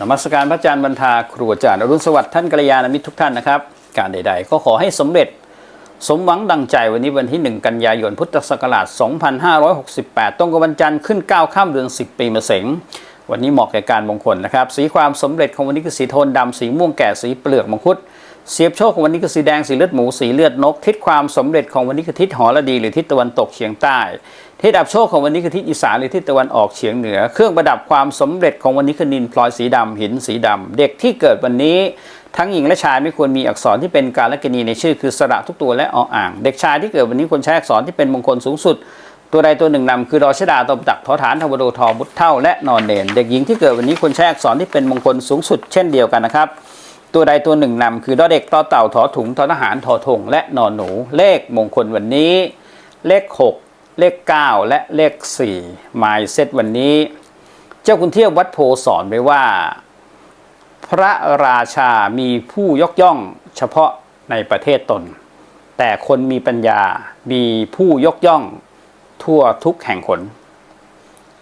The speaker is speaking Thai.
นมัสการพระอาจารย์บรรทาครูอาจารย์อรุณสวัสดิ์ท่านกัลยาณมิตรทุกท่านนะครับ การใด ๆ ก็ขอให้สำเร็จ สมหวังดังใจวันนี้วันที่ 1 กันยายนพุทธศักราช 2568ตรงกับวันจันทร์ขึ้น 9 ข้ามเดือน 10 ปีมะเสงวันนี้เหมาะแก่การมงคลนะครับ สีความสำเร็จของวันนี้คือสีโทนดำสีม่วงแก่สีเปลือกมังคุด เสียบโชคของวันนี้คือสีแดงสีเลือดหมูสีเลือดนก ทิศความสำเร็จของวันนี้คือทิศหอระดีหรือทิศตะวันตกเฉียงใต้ ทิศอับโชคของวันนี้คือทิศอีสานหรือทิศตะวันออกเฉียงเหนือ เครื่องประดับความสำเร็จของวันนี้คือนินพลอยสีดำหินสีดำเด็กที่เกิดวันนี้ทั้งหญิงและชายไม่ควรมีอักษรที่เป็นการละกณีในชื่อ คือสระทุกตัวและออ่าง เด็กชายที่เกิดวันนี้ควรใช้อักษรที่เป็นมงคลสูงสุด ตัวใดตัวหนึ่งนำคือรอชดาตบตักทอฐานทวโดทอบุตเท่าและนอนเนนเด็กหญิงที่เกิดวันนี้ควรใช้อักษรที่เป็นมงคลสูงสุด เช่นเดียวกันนะครับ ตัวใดตัวหนึ่งนำคือดอเด็กต่อเต่าถอถุงทอทหารทอทงและนอนหนู เลขมงคลวันนี้ เลข 6 เลข 9 และเลข4หมายเซตวันนี้ เจ้าคุณเทียบวัดโพสอนไว้ว่า พระราชามีผู้ยกย่องเฉพาะในประเทศตน แต่คนมีปัญญามีผู้ยกย่องทั่วทุกแห่งหน